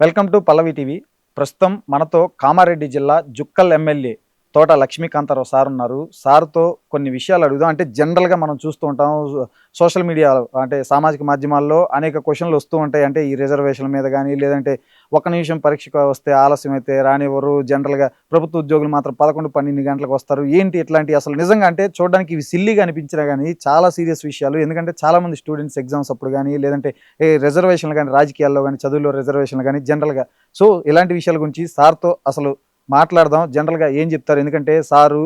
Welcome to Pallavi TV. ప్రస్తుతం మనతో కామారెడ్డి జిల్లా జుక్కల్ ఎమ్మెల్యే తోట లక్ష్మీకాంతారావు సార్ ఉన్నారు. సార్తో కొన్ని విషయాలు అడుగుదాం. అంటే జనరల్గా మనం చూస్తూ ఉంటాం. సోషల్ మీడియా అంటే సామాజిక మాధ్యమాల్లో అనేక క్వశ్చన్లు వస్తూ ఉంటాయి. అంటే ఈ రిజర్వేషన్ల మీద కానీ లేదంటే ఒక నిమిషం పరీక్షకు వస్తే ఆలస్యం అయితే రానివ్వరు. జనరల్గా ప్రభుత్వ ఉద్యోగులు మాత్రం పదకొండు పన్నెండు గంటలకు వస్తారు. ఏంటి ఇట్లాంటి అసలు నిజంగా అంటే చూడడానికి ఇవి సిల్లీగా అనిపించినా కానీ చాలా సీరియస్ విషయాలు. ఎందుకంటే చాలామంది స్టూడెంట్స్ ఎగ్జామ్స్ అప్పుడు కానీ లేదంటే ఏ రిజర్వేషన్లు కానీ రాజకీయాల్లో కానీ చదువులో రిజర్వేషన్లు కానీ జనరల్గా సో ఇలాంటి విషయాల గురించి సార్తో అసలు మాట్లాడదాం. జనరల్గా ఏం చెప్తారు? ఎందుకంటే సారు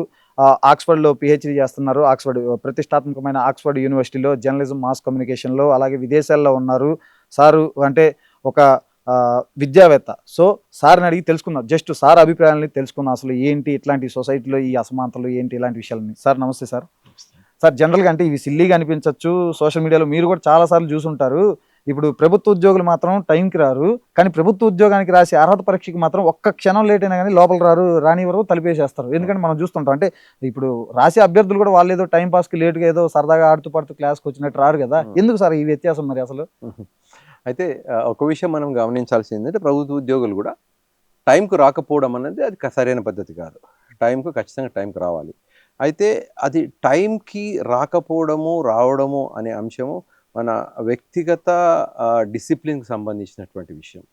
ఆక్స్ఫర్డ్లో పిహెచ్డి చేస్తున్నారు. ఆక్స్ఫర్డ్ ప్రతిష్టాత్మకమైన ఆక్స్ఫర్డ్ యూనివర్సిటీలో జర్నలిజం మాస్ కమ్యూనికేషన్లో అలాగే విదేశాల్లో ఉన్నారు. సారు అంటే ఒక విద్యావేత్త. సో సార్ని అడిగి తెలుసుకుందాం. జస్ట్ సార్ అభిప్రాయాలని తెలుసుకుందాం. అసలు ఏంటి ఇట్లాంటి సొసైటీలో ఈ అసమానతలు ఏంటి ఇలాంటి విషయాలని సార్ నమస్తే సార్. సార్ జనరల్గా అంటే ఇవి సిల్లీగా అనిపించవచ్చు సోషల్ మీడియాలో మీరు కూడా చాలాసార్లు చూసుంటారు. ఇప్పుడు ప్రభుత్వ ఉద్యోగులు మాత్రం టైంకి రారు కానీ ప్రభుత్వ ఉద్యోగానికి రాసే అర్హత పరీక్షకి మాత్రం ఒక్క క్షణం లేట్ అయినా కానీ లోపల రారు రానివ్వరు తలిపేసేస్తారు. ఎందుకంటే మనం చూస్తుంటాం అంటే ఇప్పుడు రాసే అభ్యర్థులు కూడా వాళ్ళు ఏదో టైం పాస్కి లేట్గా ఏదో సరదాగా ఆడుతూ పడుతూ క్లాస్కి వచ్చినట్టు రారు కదా. ఎందుకు సార్ ఈ వ్యత్యాసం మరి అసలు? అయితే ఒక విషయం మనం గమనించాల్సింది ఏంటంటే ప్రభుత్వ ఉద్యోగులు కూడా టైంకు రాకపోవడం అనేది అది సరైన పద్ధతి కాదు. టైంకు ఖచ్చితంగా టైంకి రావాలి. అయితే అది టైంకి రాకపోవడము రావడము అనే అంశము మన వ్యక్తిగత డిసిప్లిన్కి సంబంధించినటువంటి విషయం.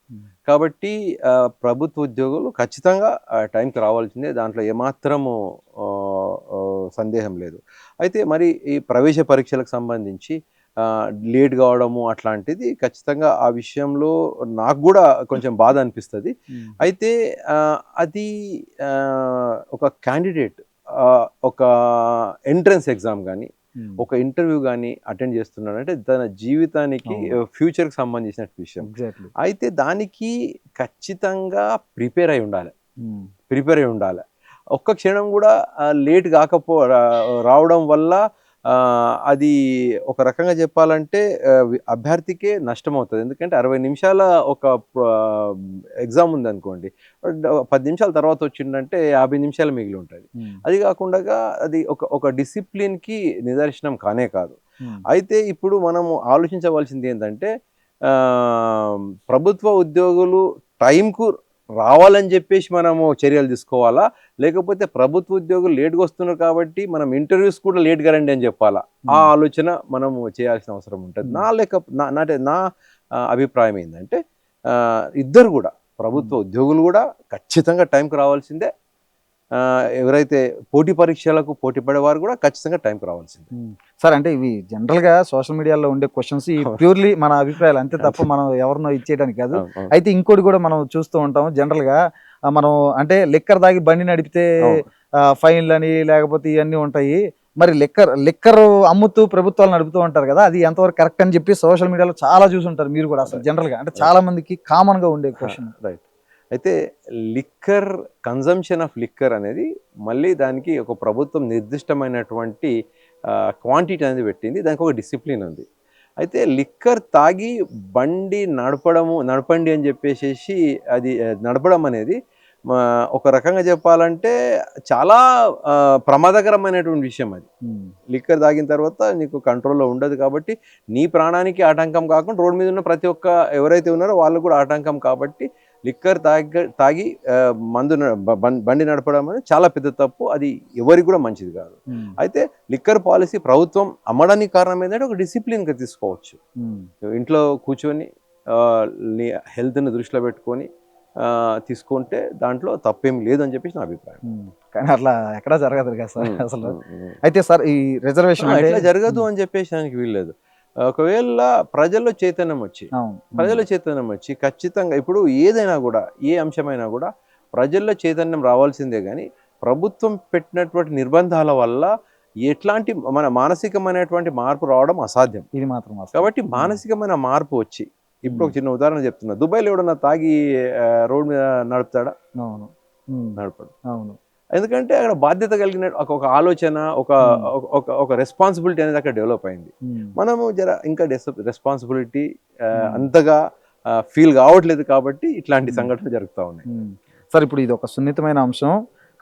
కాబట్టి ప్రభుత్వ ఉద్యోగులు ఖచ్చితంగా టైంకి రావాల్సిందే. దాంట్లో ఏమాత్రము సందేహం లేదు. అయితే మరి ఈ ప్రవేశ పరీక్షలకు సంబంధించి లేట్ కావడము అట్లాంటిది ఖచ్చితంగా ఆ విషయంలో నాకు కూడా కొంచెం బాధ అనిపిస్తుంది. అయితే అది ఒక క్యాండిడేట్ ఒక ఎంట్రన్స్ ఎగ్జామ్ కానీ ఒక ఇంటర్వ్యూ కానీ అటెండ్ చేస్తున్నాడు. అంటే తన జీవితానికి. ఫ్యూచర్కి సంబంధించిన విషయం. అయితే దానికి ఖచ్చితంగా ప్రిపేర్ అయి ఉండాలి. ప్రిపేర్ అయి ఉండాలి. ఒక్క క్షణం కూడా లేట్ కాకపో రావడం వల్ల అది ఒక రకంగా చెప్పాలంటే అభ్యర్థికే నష్టం అవుతుంది ఎందుకంటే అరవై నిమిషాల ఒక ఎగ్జామ్ ఉంది అనుకోండి పది నిమిషాల తర్వాత వచ్చిందంటే యాభై నిమిషాలు మిగిలి ఉంటుంది అది కాకుండా అది ఒక ఒక డిసిప్లిన్కి నిదర్శనం కానే కాదు. అయితే ఇప్పుడు మనము ఆలోచించవలసింది ఏంటంటే ప్రభుత్వ ఉద్యోగులు టైంకు రావాలని చెప్పేసి మనము చర్యలు తీసుకోవాలా? లేకపోతే ప్రభుత్వ ఉద్యోగులు లేట్గా వస్తున్నారు కాబట్టి మనం ఇంటర్వ్యూస్ కూడా లేట్గా రండి అని చెప్పాలా? ఆ ఆలోచన మనము చేయాల్సిన అవసరం ఉంటుంది. నా లేక నా నా అభిప్రాయం ఏంటంటే ఇద్దరు కూడా ప్రభుత్వ ఉద్యోగులు కూడా ఖచ్చితంగా టైంకి రావాల్సిందే. ఎవరైతే పోటీ పరీక్షలకు పోటీ పడేవారు కూడా ఖచ్చితంగా టైంకి రావాల్సిందే. సార్ అంటే ఇవి జనరల్గా సోషల్ మీడియాలో ఉండే క్వశ్చన్స్ అవును. ప్యూర్లీ మన అభిప్రాయాలు అంతే తప్ప మనం ఎవరినో ఇచ్చేయడానికి కాదు. అయితే ఇంకోటి కూడా మనం చూస్తూ ఉంటాం జనరల్గా ఆ, మనం అంటే లిక్కర్ దాగి బండి నడిపితే. ఫైన్లు అని లేకపోతే ఇవన్నీ ఉంటాయి. మరి లిక్కర్ లిక్కర్ అమ్ముతూ ప్రభుత్వాలు నడుపుతూ ఉంటారు కదా అది ఎంతవరకు కరెక్ట్ అని చెప్పి సోషల్ మీడియాలో చాలా చూసుంటారు మీరు కూడా అసలు జనరల్గా అంటే చాలా మందికి కామన్గా ఉండే క్వశ్చన్ రైట్ అయితే లిక్కర్ కన్జంప్షన్ ఆఫ్ లిక్కర్ అనేది మళ్ళీ దానికి ఒక ప్రభుత్వం నిర్దిష్టమైనటువంటి క్వాంటిటీ అనేది పెట్టింది. దానికి ఒక డిసిప్లిన్ ఉంది. అయితే లిక్కర్ తాగి బండి నడపడము నడపండి అని చెప్పేసి అది నడపడం అనేది ఒక రకంగా చెప్పాలంటే చాలా ప్రమాదకరమైనటువంటి విషయం అది. లిక్కర్ తాగిన తర్వాత నీకు కంట్రోల్లో ఉండదు కాబట్టి నీ ప్రాణానికి ఆటంకం కాకుండా రోడ్డు మీద ఉన్న ప్రతి ఒక్క ఎవరైతే ఉన్నారో వాళ్ళు కూడా ఆటంకం కాబట్టి లిక్కర్ తాగి తాగి మందు బండి నడపడం అనేది చాలా పెద్ద తప్పు. అది ఎవరికి కూడా మంచిది కాదు. అయితే లిక్కర్ పాలసీ ప్రభుత్వం అమ్మడానికి కారణం ఏంటంటే ఒక డిసిప్లిన్గా తీసుకోవచ్చు. ఇంట్లో కూర్చొని హెల్త్ని దృష్టిలో పెట్టుకొని తీసుకుంటే దాంట్లో తప్పేం లేదని చెప్పేసి నా అభిప్రాయం. కానీ అట్లా ఎక్కడా జరగదు కదా సార్ అసలు. అయితే సార్ ఈ రిజర్వేషన్ జరగదు అని చెప్పేసి దానికి వీల్లేదు. ఒకవేళ ప్రజల్లో చైతన్యం వచ్చి. ప్రజల చైతన్యం వచ్చి ఖచ్చితంగా ఇప్పుడు ఏదైనా కూడా ఏ అంశమైనా కూడా ప్రజల్లో చైతన్యం రావాల్సిందే కానీ ప్రభుత్వం పెట్టినటువంటి నిర్బంధాల వల్ల ఎట్లాంటి మన మానసికమైనటువంటి మార్పు రావడం అసాధ్యం. ఇది మాత్రం. కాబట్టి మానసికమైన మార్పు వచ్చి ఇప్పుడు ఒక చిన్న ఉదాహరణ చెప్తున్నా. దుబాయ్లో ఎవడన్నా తాగి రోడ్ మీద నడుపుతాడా? అవును. నడపడు. అవును. ఎందుకంటే అక్కడ బాధ్యత కలిగిన ఒక ఆలోచన ఒక Hmm. ఒక- ఒక ఒక రెస్పాన్సిబిలిటీ అనేది అక్కడ డెవలప్ అయింది ఉమ్, మనము జర ఇంకా రెస్పాన్సిబిలిటీ Hmm. అంతగా ఫీల్ కావట్లేదు కాబట్టి ఇట్లాంటి Hmm. సంఘటనలు జరుగుతూ ఉన్నాయి. సార్ ఇప్పుడు ఇది ఒక సున్నితమైన అంశం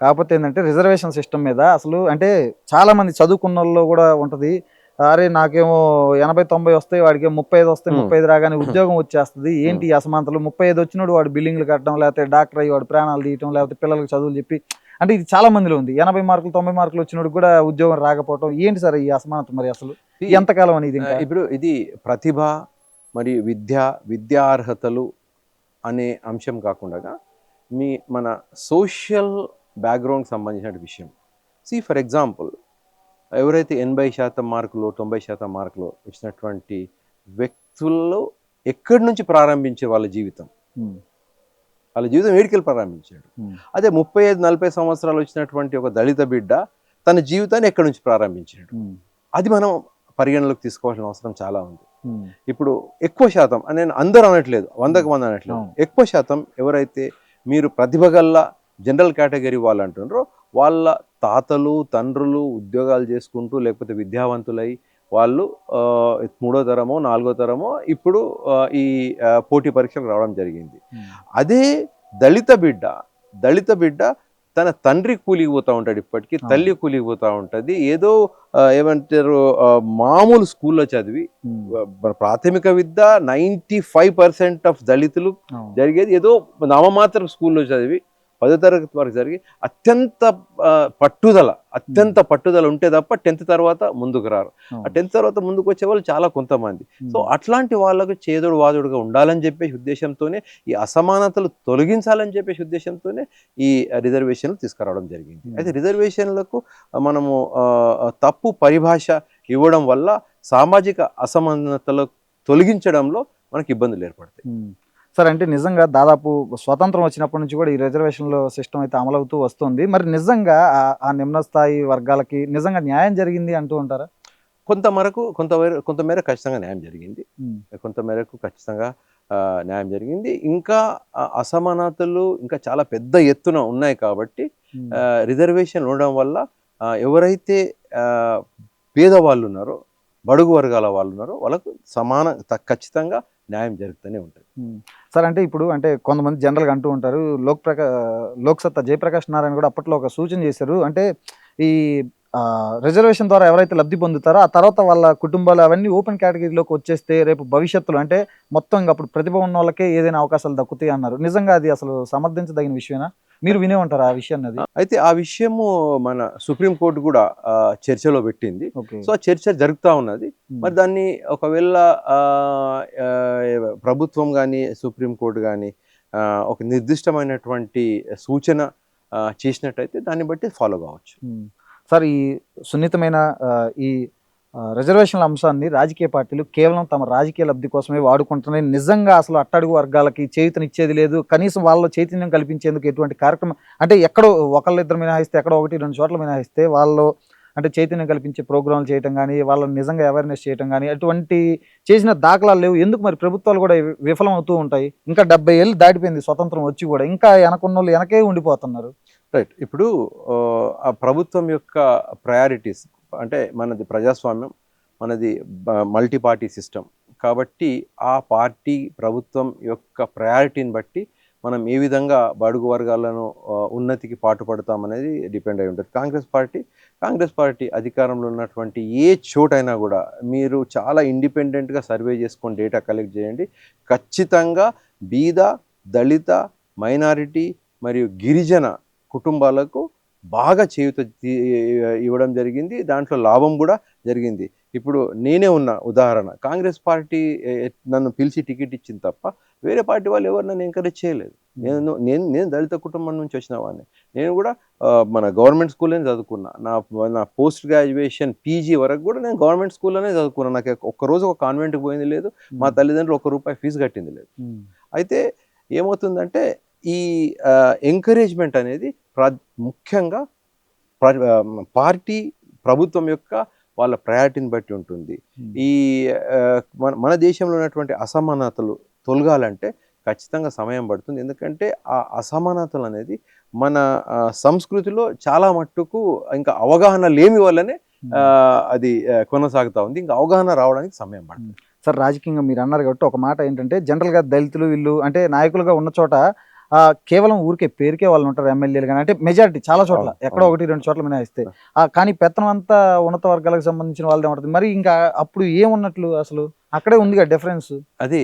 కాకపోతే ఏంటంటే రిజర్వేషన్ సిస్టమ్ మీద అసలు అంటే చాలా మంది చదువుకున్న వాళ్ళు కూడా ఉంటది అరే నాకేమో ఎనభై తొంభై వస్తాయి వాడికి ముప్పై ఐదు వస్తాయి Hmm. ముప్పై ఐదు రాగానే ఉద్యోగం వచ్చేస్తుంది ఏంటి అసమానతలు ముప్పై ఐదు వచ్చినోడు వాడు బిల్డింగ్లు కట్టడం లేకపోతే డాక్టర్ అయ్యి వాడు ప్రాణాలు తీయటం లేకపోతే పిల్లలకు చదువులు చెప్పి అంటే ఇది చాలా మందిలో ఉంది. ఎనభై మార్కులు తొంభై మార్కులు వచ్చినోడు కూడా ఉద్యోగం రాకపోవడం ఏంటి సార్ ఈ అసమానత మరి అసలు? ఎంతకాలం అని ఇది ఆ, ఇంకా? ఇప్పుడు ఇది ప్రతిభ మరియు విద్య విద్యార్హతలు అనే అంశం కాకుండా మీ మన సోషల్ బ్యాక్గ్రౌండ్ సంబంధించిన విషయం. సి ఫర్ ఎగ్జాంపుల్ ఎవరైతే ఎనభై శాతం మార్కులు తొంభై శాతం మార్కులు వచ్చినటువంటి వ్యక్తుల్లో ఎక్కడి నుంచి ప్రారంభించే వాళ్ళ జీవితం. వాళ్ళ జీవితం ఏడికెళ్ళి ప్రారంభించాడు. అదే ముప్పై ఐదు నలభై సంవత్సరాలు వచ్చినటువంటి ఒక దళిత బిడ్డ తన జీవితాన్ని ఎక్కడి నుంచి ప్రారంభించాడు. అది మనం పరిగణలోకి తీసుకోవాల్సిన అవసరం చాలా ఉంది. ఇప్పుడు ఎక్కువ శాతం అని నేను అందరూ అనట్లేదు వందకు మంది అనట్లేదు. ఎక్కువ శాతం ఎవరైతే మీరు ప్రతిభ గల్ల జనరల్ కేటగిరీ వాళ్ళు అంటున్నారో వాళ్ళ తాతలు తండ్రులు ఉద్యోగాలు చేసుకుంటూ లేకపోతే విద్యావంతులై వాళ్ళు ఆ, మూడో తరమో నాలుగో తరమో ఇప్పుడు ఈ పోటీ పరీక్షలకు రావడం జరిగింది Hmm. అదే దళిత బిడ్డ దళిత బిడ్డ తన తండ్రి కూలికి పోతా ఉంటాడు ఇప్పటికీ. తల్లి కూలికి పోతా ఉంటుంది ఏదో ఏమంటారు మామూలు స్కూల్లో చదివి Hmm. ప్రాథమిక విద్య నైంటీ ఫైవ్ పర్సెంట్ ఆఫ్ దళితులు. జరిగేది ఏదో నామమాత్రం స్కూల్లో చదివి పదో తరగతి వరకు జరిగి అత్యంత పట్టుదల అత్యంత పట్టుదల ఉంటే తప్ప టెన్త్ తర్వాత ముందుకు రారు ఆ. టెన్త్ తర్వాత ముందుకు వచ్చే వాళ్ళు చాలా కొంతమంది. సో అట్లాంటి వాళ్ళకు చేదోడు వాదుడుగా ఉండాలని చెప్పేసి ఉద్దేశంతోనే ఈ అసమానతలు తొలగించాలని చెప్పేసి ఉద్దేశంతోనే ఈ రిజర్వేషన్లు తీసుకురావడం జరిగింది. అయితే రిజర్వేషన్లకు మనము తప్పు పరిభాష ఇవ్వడం వల్ల సామాజిక అసమానతలు తొలగించడంలో మనకి ఇబ్బందులు ఏర్పడతాయి. సార్ అంటే నిజంగా దాదాపు స్వతంత్రం వచ్చినప్పటి నుంచి కూడా ఈ రిజర్వేషన్ల సిస్టమ్ అయితే అమలవుతూ వస్తుంది. మరి నిజంగా ఆ- నిమ్న స్థాయి వర్గాలకి నిజంగా న్యాయం జరిగింది అంటూ ఉంటారా? కొంత మేరకు కొంత మేర- కొంత మేర ఖచ్చితంగా న్యాయం జరిగింది. ఉమ్. కొంత మేరకు ఖచ్చితంగా ఆ, న్యాయం జరిగింది. ఇంకా అసమానతలు ఇంకా చాలా పెద్ద ఎత్తున ఉన్నాయి కాబట్టి రిజర్వేషన్ ఉండడం వల్ల ఎవరైతే ఆ, పేదవాళ్ళు ఉన్నారో బడుగు వర్గాల వాళ్ళు ఉన్నారో వాళ్ళకు సమాన ఖచ్చితంగా న్యాయం జరుగుతూనే ఉంటుంది. సార్ అంటే ఇప్పుడు అంటే కొంతమంది జనరల్గా అంటూ ఉంటారు లోక్ ప్రకా లోక్సత్తా జయప్రకాష్ నారాయణ కూడా అప్పట్లో ఒక సూచన చేశారు. అంటే ఈ రిజర్వేషన్ ద్వారా ఎవరైతే లబ్ధి పొందుతారో ఆ తర్వాత వాళ్ళ కుటుంబాలు అవన్నీ ఓపెన్ కేటగిరీలోకి వచ్చేస్తే రేపు భవిష్యత్తులో అంటే మొత్తం ఇంకా అప్పుడు ప్రతిభ ఉన్న వాళ్ళకే ఏదైనా అవకాశాలు దక్కుతాయి అన్నారు. నిజంగా అది అసలు సమర్థించదగిన విషయమేనా? మీరు వినే ఉంటారు ఆ విషయాన్ని అది అయితే ఆ విషయము మన సుప్రీంకోర్టు కూడా చర్చలో పెట్టింది. సో ఆ చర్చ జరుగుతూ ఉన్నది. మరి దాన్ని ఒకవేళ ప్రభుత్వం కానీ సుప్రీంకోర్టు కానీ ఒక నిర్దిష్టమైనటువంటి సూచన చేసినట్టయితే దాన్ని బట్టి ఫాలో కావచ్చు. సార్ ఈ సున్నితమైన ఈ రిజర్వేషన్ల అంశాన్ని రాజకీయ పార్టీలు కేవలం తమ రాజకీయ లబ్ధి కోసమే వాడుకుంటున్నాయి. నిజంగా అసలు అట్టడుగు వర్గాలకి చేయుతనిచ్చేది లేదు. కనీసం వాళ్ళ చైతన్యం కల్పించేందుకు ఎటువంటి కార్యక్రమం అంటే ఎక్కడో ఒకళ్ళిద్దరు మినహాయిస్తే ఎక్కడో ఒకటి రెండు చోట్ల మినహాయిస్తే వాళ్ళు అంటే చైతన్యం కల్పించే ప్రోగ్రాంలు చేయటం కానీ వాళ్ళని నిజంగా అవేర్నెస్ చేయటం కానీ అటువంటి చేసిన దాఖలాలు లేవు. ఎందుకు మరి ప్రభుత్వాలు కూడా విఫలం అవుతూ ఉంటాయి? ఇంకా డెబ్బై ఏళ్ళు దాటిపోయింది స్వతంత్రం వచ్చి కూడా. ఇంకా వెనకున్న వాళ్ళు వెనకే ఉండిపోతున్నారు. రైట్ ఇప్పుడు ఆ ప్రభుత్వం యొక్క ప్రయారిటీస్ అంటే మనది ప్రజాస్వామ్యం మనది మల్టీ పార్టీ సిస్టమ్ కాబట్టి ఆ పార్టీ ప్రభుత్వం యొక్క ప్రయారిటీని బట్టి మనం ఏ విధంగా బడుగు వర్గాలను ఉన్నతికి పాటుపడతామనేది డిపెండ్ అయి ఉంటుంది. కాంగ్రెస్ పార్టీ కాంగ్రెస్ పార్టీ అధికారంలో ఉన్నటువంటి ఏ చోటైనా కూడా మీరు చాలా ఇండిపెండెంట్గా సర్వే చేసుకొని డేటా కలెక్ట్ చేయండి. ఖచ్చితంగా బీద దళిత మైనారిటీ మరియు గిరిజన కుటుంబాలకు బాగా చేయూత ఇవ్వడం జరిగింది. దాంట్లో లాభం కూడా జరిగింది. ఇప్పుడు నేనే ఉన్న ఉదాహరణ. కాంగ్రెస్ పార్టీ నన్ను పిలిచి టికెట్ ఇచ్చింది తప్ప వేరే పార్టీ వాళ్ళు ఎవరు నన్ను ఎంకరేజ్ చేయలేదు. నేను నేను నేను దళిత కుటుంబం నుంచి వచ్చిన వాడిని. నేను కూడా మన గవర్నమెంట్ స్కూల్లోనే చదువుకున్నా. నా నా పోస్ట్ గ్రాడ్యుయేషన్ పీజీ వరకు కూడా నేను గవర్నమెంట్ స్కూల్లోనే చదువుకున్నా. నాకు ఒక్క రోజు ఒక కాన్వెంట్కి పోయింది లేదు. మా తల్లిదండ్రులు ఒక్క రూపాయి ఫీజు కట్టింది లేదు. అయితే ఏమవుతుందంటే ఈ ఎంకరేజ్మెంట్ అనేది ప్ర ముఖ్యంగా పార్టీ ప్రభుత్వం యొక్క వాళ్ళ ప్రయారిటీని బట్టి ఉంటుంది. ఈ మన మన దేశంలో ఉన్నటువంటి అసమానతలు తొలగాలంటే ఖచ్చితంగా సమయం పడుతుంది. ఎందుకంటే ఆ అసమానతలు అనేది మన సంస్కృతిలో చాలా మట్టుకు ఇంకా అవగాహన లేమి వల్లనే అది కొనసాగుతా ఉంది. ఇంకా అవగాహన రావడానికి సమయం పడుతుంది. సార్ రాజకీయంగా మీరు అన్నారు కాబట్టి ఒక మాట ఏంటంటే జనరల్గా దళితులు వీళ్ళు అంటే నాయకులుగా ఉన్న చోట కేవలం ఊరికే పేరుకే వాళ్ళు ఉంటారు ఎమ్మెల్యేలు కానీ అంటే మెజారిటీ చాలా చోట్ల ఎక్కడో. ఒకటి రెండు చోట్ల మినహాయిస్తే కానీ పెత్తనం అంతా ఉన్నత వర్గాలకు సంబంధించిన వాళ్ళదే ఉంటుంది. మరి ఇంకా అప్పుడు ఏమున్నట్లు అసలు? అక్కడే ఉంది డిఫరెన్స్ అది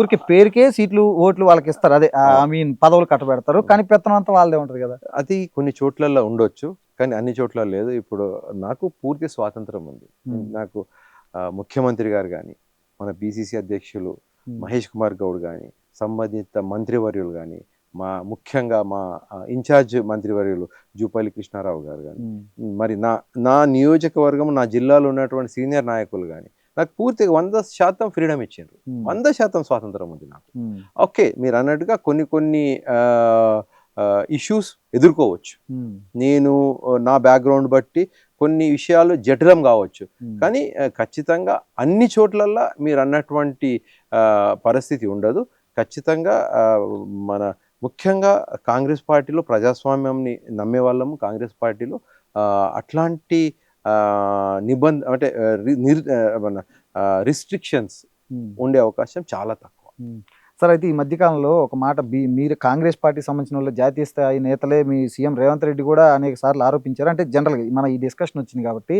ఊరికి పేరుకే సీట్లు ఓట్లు వాళ్ళకి ఇస్తారు. అదే ఐ మీన్ పదవులు కట్టబెడతారు. కానీ పెత్తనం అంతా వాళ్ళదే ఉంటది కదా. అది కొన్ని చోట్లలో ఉండొచ్చు. కానీ అన్ని చోట్ల లేదు. ఇప్పుడు నాకు పూర్తి స్వాతంత్రం ఉంది. నాకు ముఖ్యమంత్రి గారు కానీ మన పిసిసి అధ్యక్షులు మహేష్ కుమార్ గౌడ్ కానీ సంబంధిత మంత్రివర్యులు కానీ మా ముఖ్యంగా మా ఇన్ఛార్జ్ మంత్రివర్యులు జూపల్లి కృష్ణారావు గారు కానీ. మరి నా నా నియోజకవర్గం నా జిల్లాలో ఉన్నటువంటి సీనియర్ నాయకులు కానీ నాకు పూర్తిగా వంద శాతం ఫ్రీడమ్ ఇచ్చారు. వంద శాతం స్వాతంత్రం ఉంది నాకు. ఓకే మీరు అన్నట్టుగా కొన్ని కొన్ని ఇష్యూస్ ఎదుర్కోవచ్చు. నేను నా బ్యాక్గ్రౌండ్ బట్టి కొన్ని విషయాలు జటిలం కావచ్చు. కానీ ఖచ్చితంగా అన్ని చోట్లల్లా మీరు అన్నటువంటి పరిస్థితి ఉండదు ఖచ్చితంగా మన ముఖ్యంగా కాంగ్రెస్ పార్టీలో ప్రజాస్వామ్యంని నమ్మే వాళ్ళము కాంగ్రెస్ పార్టీలో అట్లాంటి నిబంధ అంటే నిర్ రిస్ట్రిక్షన్స్. ఉండే అవకాశం చాలా తక్కువ. సార్ అయితే ఈ మధ్యకాలంలో ఒక మాట బి మీరు కాంగ్రెస్ పార్టీ సంబంధించిన వాళ్ళు జాతీయ స్థాయి నేతలే మీ సీఎం రేవంత్ రెడ్డి కూడా అనేక సార్లు ఆరోపించారు. అంటే జనరల్గా మన ఈ డిస్కషన్ వచ్చింది కాబట్టి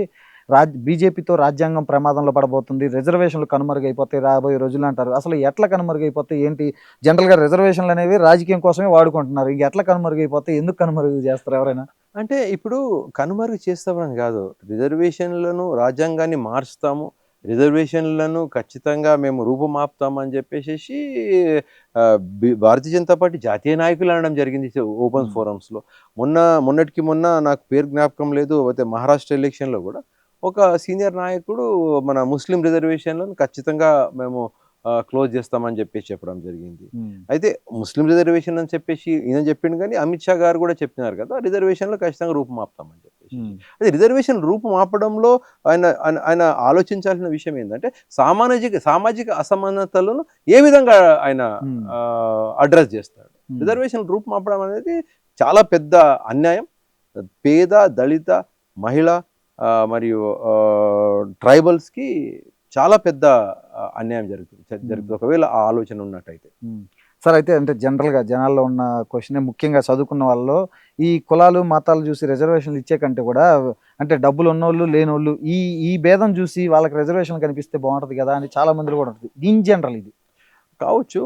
రాజ్ బీజేపీతో రాజ్యాంగం ప్రమాదంలో పడబోతుంది. రిజర్వేషన్లు కనుమరుగైపోతాయి రాబోయే రోజులు అంటారు. అసలు ఎట్లా కనుమరుగైపోతాయి? ఏంటి? జనరల్గా రిజర్వేషన్లు అనేవి రాజకీయం కోసమే వాడుకుంటున్నారు. ఇంక ఎట్లా కనుమరుగైపోతాయి? ఎందుకు కనుమరుగు చేస్తారు ఎవరైనా? అంటే ఇప్పుడు కనుమరుగు చేస్తామని కాదు. రిజర్వేషన్లను రాజ్యాంగాన్ని మార్చుతాము. రిజర్వేషన్లను ఖచ్చితంగా మేము రూపుమాపుతామని చెప్పేసి భారతీయ జనతా పార్టీ జాతీయ నాయకులు అనడం జరిగింది ఓపెన్. ఫోరమ్స్లో. మొన్న మొన్నటికి మొన్న నాకు పేరు జ్ఞాపకం లేదు. అయితే మహారాష్ట్ర ఎలక్షన్లో కూడా ఒక సీనియర్ నాయకుడు మన ముస్లిం రిజర్వేషన్లను ఖచ్చితంగా మేము క్లోజ్ చేస్తామని చెప్పేసి చెప్పడం జరిగింది. అయితే ముస్లిం రిజర్వేషన్ అని చెప్పేసి ఈయన చెప్పిండు కానీ అమిత్ షా గారు కూడా చెప్పినారు కదా రిజర్వేషన్లో ఖచ్చితంగా రూపుమాపుతామని చెప్పేసి అదే రిజర్వేషన్ రూపుమాపడంలో ఆయన ఆయన- ఆయన ఆలోచించాల్సిన విషయం ఏంటంటే సామాజిక సామాజిక అసమానతలను ఏ విధంగా ఆయన అడ్రస్ చేస్తాడు. రిజర్వేషన్ రూపుమాపడం అనేది చాలా పెద్ద అన్యాయం. పేద దళిత మహిళ మరియు ట్రైబల్స్కి చాలా పెద్ద అన్యాయం జరుగుతుంది జరుగుతుంది. ఒకవేళ ఆ ఆలోచన ఉన్నట్టయితే. సార్ అయితే అంటే జనరల్గా జనాల్లో ఉన్న క్వశ్చన్ ముఖ్యంగా చదువుకున్న వాళ్ళలో ఈ కులాలు మతాలు చూసి రిజర్వేషన్లు ఇచ్చే కంటే కూడా అంటే డబ్బులు ఉన్నోళ్ళు లేనోళ్ళు ఈ ఈ భేదం చూసి వాళ్ళకి రిజర్వేషన్ కనిపిస్తే బాగుంటుంది కదా అని చాలా మంది కూడా ఉంటుంది. ఇన్ జనరల్ ఇది. కావచ్చు.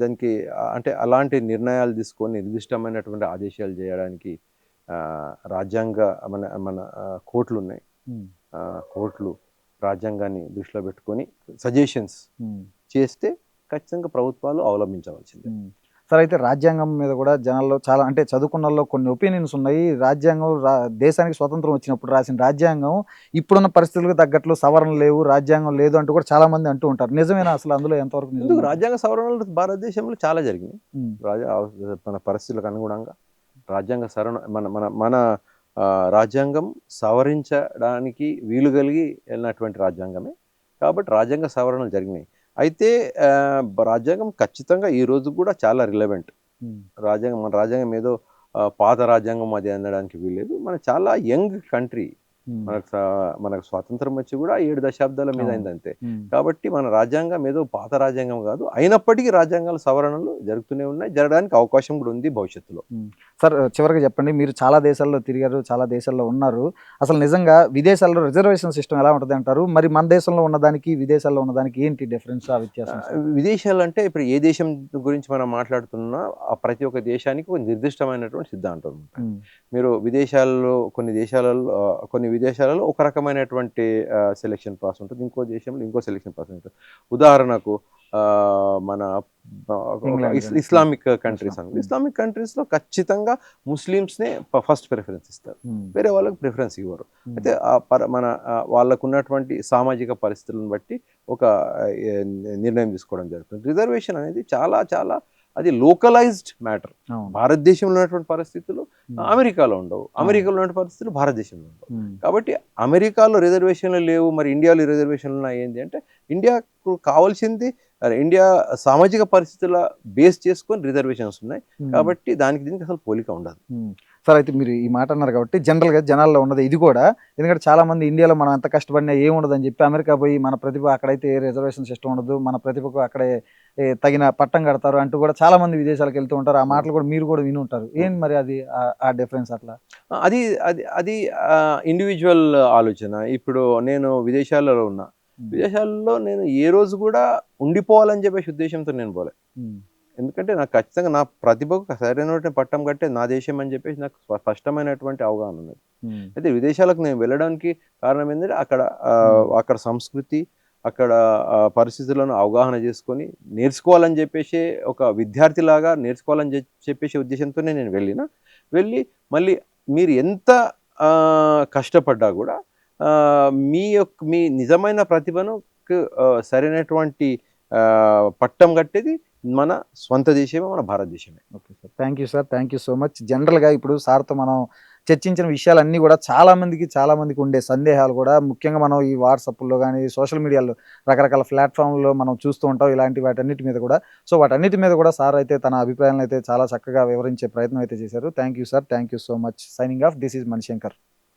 దానికి అంటే అలాంటి నిర్ణయాలు తీసుకొని నిర్దిష్టమైనటువంటి ఆదేశాలు చేయడానికి రాజ్యాంగ మన మన కోర్టులు ఉన్నాయి కోర్టులు రాజ్యాంగాన్ని దృష్టిలో పెట్టుకొని సజెషన్స్ చేస్తే ఖచ్చితంగా ప్రభుత్వాలు అవలంబించవలసిందే. సార్ అయితే రాజ్యాంగం మీద కూడా జనాల్లో చాలా అంటే చదువుకున్న వాళ్ళలో కొన్ని ఒపీనియన్స్ ఉన్నాయి. రాజ్యాంగం రా దేశానికి స్వతంత్రం వచ్చినప్పుడు రాసిన రాజ్యాంగం ఇప్పుడున్న పరిస్థితులకు తగ్గట్లు సవరణ లేవు రాజ్యాంగం లేదు అంటూ కూడా చాలా మంది అంటూ ఉంటారు. నిజమేనా అసలు అందులో ఎంతవరకు రాజ్యాంగ సవరణలు భారతదేశంలో చాలా జరిగినాయి. రాజా మన పరిస్థితులకు అనుగుణంగా రాజ్యాంగ సవరణ మన మన మన రాజ్యాంగం సవరించడానికి వీలు కలిగి వెళ్ళినటువంటి రాజ్యాంగమే. కాబట్టి రాజ్యాంగ సవరణలు జరిగినాయి. అయితే రాజ్యాంగం ఖచ్చితంగా ఈ రోజు కూడా చాలా రిలవెంట్. రాజ్యాంగం మన రాజ్యాంగం ఏదో పాత రాజ్యాంగం అది అనడానికి వీల్లేదు. మన చాలా యంగ్ కంట్రీ మనకు సా- మనకు స్వాతంత్రం వచ్చి కూడా ఏడు దశాబ్దాల మీద. అయింది అంతే ఉమ్. కాబట్టి మన రాజ్యాంగం ఏదో పాత రాజ్యాంగం కాదు అయినప్పటికీ రాజ్యాంగాల సవరణలు జరుగుతూనే ఉన్నాయి జరగడానికి అవకాశం కూడా ఉంది భవిష్యత్తులో. సార్ చివరిగా చెప్పండి మీరు చాలా దేశాల్లో తిరిగారు చాలా దేశాల్లో ఉన్నారు. అసలు నిజంగా విదేశాల్లో రిజర్వేషన్ సిస్టమ్ ఎలా ఉంటుంది అంటారు? మరి మన దేశంలో ఉన్నదానికి విదేశాల్లో ఉన్నదానికి ఏంటి డిఫరెన్స్ ఆ వ్యత్యాసం విదేశాలు అంటే ఇప్పుడు ఏ దేశం గురించి మనం మాట్లాడుతున్నా ఆ ప్రతి ఒక్క దేశానికి ఒక నిర్దిష్టమైనటువంటి సిద్ధాంతం మీరు విదేశాల్లో కొన్ని దేశాలలో కొన్ని విదేశాలలో ఒక రకమైనటువంటి సెలెక్షన్ ప్రాసెస్ ఉంటుంది. ఇంకో దేశంలో ఇంకో సెలెక్షన్ ప్రాసెస్ ఉంటుంది. ఉదాహరణకు మన ఇస్లామిక్ కంట్రీస్. అనుకో. ఇస్లామిక్ కంట్రీస్లో ఖచ్చితంగా ముస్లిమ్స్నే ఫస్ట్ ప్రిఫరెన్స్ ఇస్తారు. ఉమ్, వేరే వాళ్ళకి ప్రిఫరెన్స్ ఇవ్వరు. ఉమ్, అయితే మన వాళ్ళకు ఉన్నటువంటి సామాజిక పరిస్థితులను బట్టి ఒక నిర్ణయం తీసుకోవడం జరుగుతుంది. రిజర్వేషన్ అనేది చాలా చాలా అది లోకలైజ్డ్ మ్యాటర్. భారతదేశంలో ఉన్నటువంటి పరిస్థితులు అమెరికాలో ఉండవు. అమెరికాలో ఉన్నటువంటి పరిస్థితులు భారతదేశంలో ఉండవు. కాబట్టి అమెరికాలో రిజర్వేషన్లు లేవు మరి ఇండియాలో రిజర్వేషన్లు ఉన్నాయి ఏంటి అంటే ఇండియాకు కావాల్సింది ఇండియా సామాజిక పరిస్థితుల బేస్ చేసుకొని రిజర్వేషన్స్ ఉన్నాయి. కాబట్టి దానికి దీనికి అసలు పోలిక ఉండదు. సార్ అయితే మీరు ఈ మాట అన్నారు కాబట్టి జనరల్గా జనాల్లో ఉన్నది ఇది కూడా. ఎందుకంటే చాలా మంది ఇండియాలో మనం ఎంత కష్టపడినా ఏం ఉండదు అని చెప్పి అమెరికా పోయి మన ప్రతిభ అక్కడైతే ఏ రిజర్వేషన్ సిస్టమ్ ఉండదు మన ప్రతిభకు అక్కడే ఏ, తగిన పట్టం కడతారు అంటూ కూడా చాలా మంది విదేశాలకు వెళ్తూ ఉంటారు. ఆ మాటలు కూడా మీరు కూడా విని ఉంటారు ఏంటి మరి అది ఆ- డిఫరెన్స్ అట్లా? అది అది అది ఇండివిజువల్ ఆలోచన. ఇప్పుడు నేను విదేశాలలో ఉన్నా. విదేశాల్లో నేను ఏ రోజు కూడా ఉండిపోవాలని చెప్పేసి ఉద్దేశంతో నేను పోలే. ఉమ్. ఎందుకంటే నాకు ఖచ్చితంగా నా ప్రతిభకు సరైనటువంటి పట్టం కట్టే నా దేశం అని చెప్పేసి నాకు స్ప- స్పష్టమైనటువంటి అవగాహన ఉన్నది. అయితే విదేశాలకు నేను వెళ్ళడానికి కారణం ఏంటంటే అక్కడ అక్కడ సంస్కృతి అక్కడ పరిస్థితులను అవగాహన చేసుకొని నేర్చుకోవాలని చెప్పేసి ఒక విద్యార్థిలాగా నేర్చుకోవాలని చె- చెప్పేసి ఉద్దేశంతోనే నేను వెళ్ళిన. వెళ్ళి మళ్ళీ మీరు ఎంత కష్టపడ్డా కూడా మీ యొక్క మీ నిజమైన ప్రతిభను సరైనటువంటి పట్టం కట్టేది మన స్వంత దేశమే మన భారతదేశమే okay sir thank you sir thank you so much జనరల్గా ఇప్పుడు సార్తో మనం చర్చించిన విషయాలన్నీ కూడా చాలామందికి చాలామందికి ఉండే సందేహాలు కూడా ముఖ్యంగా మనం ఈ వాట్సాప్లో కానీ సోషల్ మీడియాలో రకరకాల ప్లాట్ఫామ్లో మనం చూస్తూ ఉంటాం. ఇలాంటి వాటన్నిటి మీద కూడా. సో వాటన్నిటి మీద కూడా సార్ అయితే తన అభిప్రాయాలను అయితే చాలా చక్కగా వివరించే ప్రయత్నం అయితే చేశారు. Thank you sir thank you so much signing off this is Manishankar